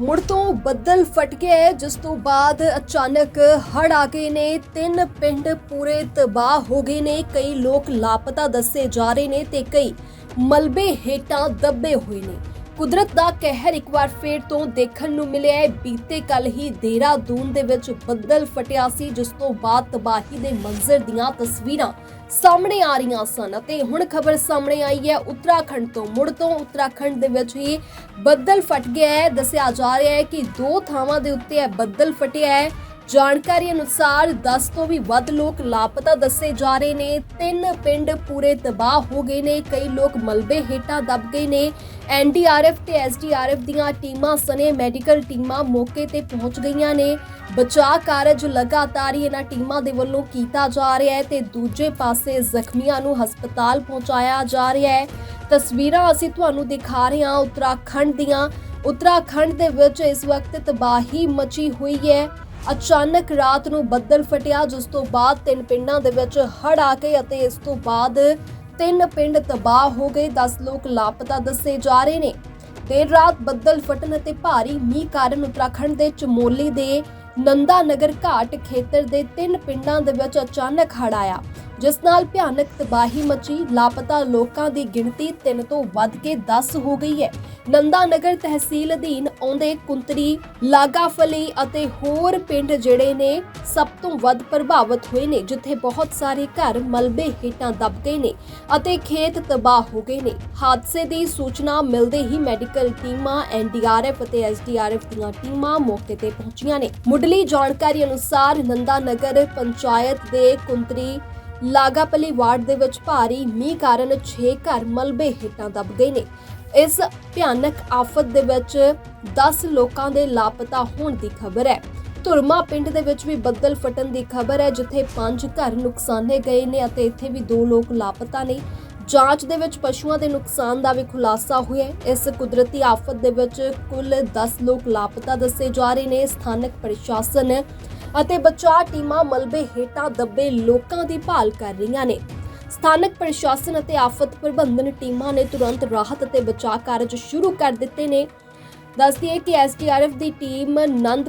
ਮੁੜ ਤੋਂ ਬੱਦਲ ਫਟ ਗਿਆ ਹੈ, ਜਿਸ ਤੋਂ ਬਾਅਦ ਅਚਾਨਕ ਹੜ ਆ ਗਏ ਨੇ। ਤਿੰਨ ਪਿੰਡ ਪੂਰੇ ਤਬਾਹ ਹੋ ਗਏ ਨੇ। ਕਈ ਲੋਕ ਲਾਪਤਾ ਦੱਸੇ ਜਾ ਰਹੇ ਨੇ ਤੇ ਕਈ ਮਲਬੇ ਹੇਠਾਂ ਦੱਬੇ ਹੋਏ ਨੇ। ਕੁਦਰਤ ਦਾ ਕਹਿਰ ਇੱਕ ਵਾਰ ਫੇਰ ਤੋਂ ਦੇਖਣ ਨੂੰ ਮਿਲਿਆ ਹੈ। ਬੀਤੇ ਕੱਲ ਹੀ ਦੇਹਰਾਦੂਨ ਦੇ ਵਿੱਚ ਬੱਦਲ ਫਟਿਆ ਸੀ, ਜਿਸ ਤੋਂ ਬਾਅਦ ਤਬਾਹੀ ਦੇ ਮੰਜ਼ਰ ਦੀਆਂ ਤਸਵੀਰਾਂ ਸਾਹਮਣੇ ਆ ਰਹੀਆਂ ਸਨ ਅਤੇ ਹੁਣ ਖਬਰ ਸਾਹਮਣੇ ਆਈ ਹੈ। ਉੱਤਰਾਖੰਡ ਤੋਂ ਮੁੜ ਤੋਂ ਉੱਤਰਾਖੰਡ ਦੇ ਵਿੱਚ ਹੀ ਬੱਦਲ ਫਟ ਗਿਆ ਹੈ। ਦੱਸਿਆ ਜਾ ਰਿਹਾ ਹੈ ਕਿ ਦੋ ਥਾਵਾਂ ਦੇ ਉੱਤੇ ਇਹ ਬੱਦਲ ਫਟਿਆ ਹੈ। ਜਾਣਕਾਰੀ ਅਨੁਸਾਰ 10 ਤੋਂ ਵੀ ਵੱਧ ਲੋਕ ਲਾਪਤਾ ਦੱਸੇ ਜਾ ਰਹੇ ਨੇ। ਤਿੰਨ ਪਿੰਡ ਪੂਰੇ ਤਬਾਹ ਹੋ ਗਏ ਨੇ। ਕਈ ਲੋਕ ਮਲਬੇ ਹੇਠਾਂ ਦਬ ਗਏ ਨੇ। ਐਨਡੀਆਰਐਫ ਤੇ ਐਸਡੀਆਰਐਫ ਦੀਆਂ ਟੀਮਾਂ ਸਨੇ ਮੈਡੀਕਲ ਟੀਮਾਂ ਮੌਕੇ ਤੇ ਪਹੁੰਚ ਗਈਆਂ ਨੇ। ਬਚਾਅ ਕਾਰਜ ਲਗਾਤਾਰ ਹੀ ਇਹਨਾਂ ਟੀਮਾਂ ਦੇ ਵੱਲੋਂ ਕੀਤਾ ਜਾ ਰਿਹਾ ਹੈ ਤੇ ਦੂਜੇ ਪਾਸੇ ਜ਼ਖਮੀਆਂ ਨੂੰ ਹਸਪਤਾਲ ਪਹੁੰਚਾਇਆ ਜਾ ਰਿਹਾ ਹੈ। ਤਸਵੀਰਾਂ ਅਸੀਂ ਤੁਹਾਨੂੰ ਦਿਖਾ ਰਹੇ ਹਾਂ ਉੱਤਰਾਖੰਡ ਦੀਆਂ। ਉੱਤਰਾਖੰਡ ਦੇ ਵਿੱਚ ਇਸ ਵਕਤ ਤਬਾਹੀ ਮਚੀ ਹੋਈ ਹੈ। ਅਚਾਨਕ ਰਾਤ ਨੂੰ ਬੱਦਲ ਫਟਿਆ, ਜਿਸ ਤੋਂ ਬਾਅਦ ਤਿੰਨ ਪਿੰਡਾਂ ਦੇ ਵਿੱਚ ਹੜ੍ਹ ਆ ਗਏ ਅਤੇ ਇਸ ਤੋਂ ਬਾਅਦ ਤਿੰਨ ਪਿੰਡ ਤਬਾਹ ਹੋ ਗਏ। 10 ਲੋਕ ਲਾਪਤਾ ਦੱਸੇ ਜਾ ਰਹੇ ਨੇ। ਦੇਰ ਰਾਤ ਬੱਦਲ ਫਟਣ ਅਤੇ ਭਾਰੀ ਮੀਂਹ ਕਾਰਨ ਉੱਤਰਾਖੰਡ ਦੇ ਚਮੋਲੀ ਦੇ ਨੰਦਾ ਨਗਰ ਘਾਟ ਖੇਤਰ ਦੇ ਤਿੰਨ ਪਿੰਡਾਂ ਦੇ ਵਿੱਚ ਅਚਾਨਕ ਹੜ੍ਹ ਆਇਆ। ਜਿਸ ਨਾਲ ਭਿਆਨਕ ਤਬਾਹੀ ਮਚੀ, ਲਾਪਤਾ ਲੋਕਾਂ ਦੀ ਗਿਣਤੀ 3 ਤੋਂ ਵੱਧ ਕੇ 10 ਹੋ ਗਈ ਹੈ। ਨੰਦਾ ਨਗਰ ਤਹਿਸੀਲ ਅਧੀਨ ਆਉਂਦੇ ਕੁੰਤਰੀ, ਲਾਗਾਫਲੀ ਅਤੇ ਹੋਰ ਪਿੰਡ ਜਿਹੜੇ ਨੇ, ਸਭ ਤੋਂ ਵੱਧ ਪ੍ਰਭਾਵਿਤ ਹੋਏ ਨੇ, ਜਿੱਥੇ ਬਹੁਤ ਸਾਰੇ ਘਰ ਮਲਬੇ ਹੇਠਾਂ ਦਬ ਗਏ ਨੇ ਅਤੇ ਖੇਤ ਤਬਾਹ ਹੋ ਗਏ ਨੇ। ਹਾਦਸੇ ਦੀ ਸੂਚਨਾ ਮਿਲਦੇ ਹੀ ਮੈਡੀਕਲ ਟੀਮਾਂ ਐਨਡੀਆਰਐਫ ਅਤੇ ਐਸਡੀਆਰਐਫ ਦੀਆਂ ਟੀਮਾਂ ਮੌਕੇ ਤੇ ਪਹੁੰਚੀਆਂ ਨੇ। ਮੁੱਢਲੀ ਜਾਣਕਾਰੀ ਅਨੁਸਾਰ ਨੰਦਾ ਨਗਰ ਪੰਚਾਇਤ ਦੇ ਕੁੰਤਰੀ ਲਾਗਾਪਲੀ ਵਾਰਡ ਦੇ ਵਿੱਚ ਭਾਰੀ ਮੀਂਹ ਕਾਰਨ 6 ਘਰ ਮਲਬੇ ਹੇਠਾਂ ਦਬ ਗਏ ਨੇ। ਇਸ ਭਿਆਨਕ ਆਫਤ ਦੇ ਵਿੱਚ 10 ਲੋਕਾਂ ਦੇ ਲਾਪਤਾ ਹੋਣ ਦੀ ਖਬਰ ਹੈ। ਧੁਰਮਾ ਪਿੰਡ ਦੇ ਵਿੱਚ ਵੀ ਬੱਦਲ ਫਟਣ ਦੀ ਖਬਰ ਹੈ, ਜਿੱਥੇ 5 ਘਰ ਨੁਕਸਾਨੇ ਗਏ ਨੇ ਅਤੇ ਇੱਥੇ ਵੀ 2 ਲੋਕ ਲਾਪਤਾ ਨੇ। ਜਾਂਚ ਦੇ ਵਿੱਚ ਪਸ਼ੂਆਂ ਦੇ ਨੁਕਸਾਨ ਦਾ ਵੀ ਖੁਲਾਸਾ ਹੋਇਆ ਇਸ ਕੁਦਰਤੀ ਆਫਤ ਦੇ ਵਿੱਚ ਕੁੱਲ 10 ਲੋਕ ਲਾਪਤਾ ਦੱਸੇ ਜਾ ਰਹੇ ਨੇ। ਸਥਾਨਕ ਪ੍ਰਸ਼ਾਸਨ ਅਤੇ ਬਚਾਅ ਟੀਮਾਂ ਮਲਬੇ ਹੇਠਾਂ ਦੱਬੇ ਲੋਕਾਂ ਦੀ ਭਾਲ ਕਰ ਰਹੀਆਂ ਨੇ। ਸਥਾਨਕ ਪ੍ਰਸ਼ਾਸਨ ਅਤੇ ਆਫਤ ਪ੍ਰਬੰਧਨ ਟੀਮਾਂ ਨੇ ਤੁਰੰਤ ਰਾਹਤ ਅਤੇ ਬਚਾਅ ਕਾਰਜ ਸ਼ੁਰੂ ਕਰ ਦਿੱਤੇ ਨੇ। ਦੱਸਦੀ ਹੈ ਕਿ ਐਸਡੀਆਰਐਫ ਦੀ ਟੀਮ ਨੰਦ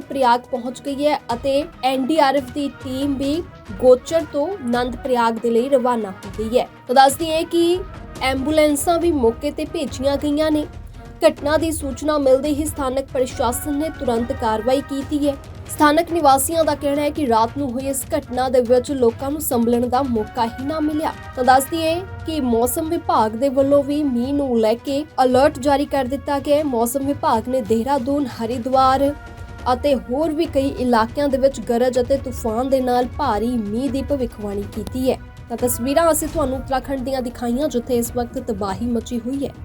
ਪਹੁੰਚ ਗਈ ਹੈ ਅਤੇ ਐਨਡੀਆਰਐਫ ਦੀ ਟੀਮ ਵੀ ਗੋਚਰ ਤੋਂ ਨੰਦ ਪ੍ਰਯਾਗ ਦੇ ਲਈ ਰਵਾਨਾ ਹੋ ਗਈ ਹੈ। ਤਾਂ ਦੱਸਦੀ ਹੈ ਕਿ ਐਂਬੂਲੈਂਸਾਂ ਵੀ ਮੌਕੇ ਤੇ ਭੇਜੀਆਂ ਗਈਆਂ ਨੇ। ਘਟਨਾ ਦੀ ਸੂਚਨਾ ਮਿਲਦੇ ਹੀ ਸਥਾਨਕ ਪ੍ਰਸ਼ਾਸਨ ਨੇ ਤੁਰੰਤ ਕਾਰਵਾਈ ਕੀਤੀ ਹੈ। ਸਥਾਨਕ ਨਿਵਾਸੀਆਂ ਦਾ ਕਹਿਣਾ ਹੈ ਕਿ ਰਾਤ ਨੂੰ ਹੋਈ ਇਸ ਘਟਨਾ ਦੇ ਵਿੱਚ ਲੋਕਾਂ ਨੂੰ ਸੰਭਲਣ ਦਾ ਮੌਕਾ ਹੀ ਨਾ ਮਿਲਿਆ। ਤਾਂ ਦੱਸਦੀ ਹੈ ਕਿ ਮੌਸਮ ਵਿਭਾਗ ਦੇ ਵੱਲੋਂ ਵੀ ਮੀਂਹ ਨੂੰ ਲੈ ਕੇ ਅਲਰਟ ਜਾਰੀ ਕਰ ਦਿੱਤਾ ਗਿਆ ਹੈ। ਮੌਸਮ ਵਿਭਾਗ ਨੇ ਦੇਹਰਾਦੂਨ, ਹਰਿਦੁਆਰ ਅਤੇ ਹੋਰ ਵੀ ਕਈ ਇਲਾਕਿਆਂ ਦੇ ਵਿੱਚ ਗਰਜ ਅਤੇ ਤੂਫਾਨ ਦੇ ਨਾਲ ਭਾਰੀ ਮੀਂਹ ਦੀ ਭਵਿੱਖਬਾਣੀ ਕੀਤੀ ਹੈ। ਤਾਂ ਤਸਵੀਰਾਂ ਅਸੀਂ ਤੁਹਾਨੂੰ ਉੱਤਰਾਖੰਡ ਦੀਆਂ ਦਿਖਾਈਆਂ, ਜਿੱਥੇ ਇਸ ਵਕਤ ਤਬਾਹੀ ਮਚੀ ਹੋਈ ਹੈ।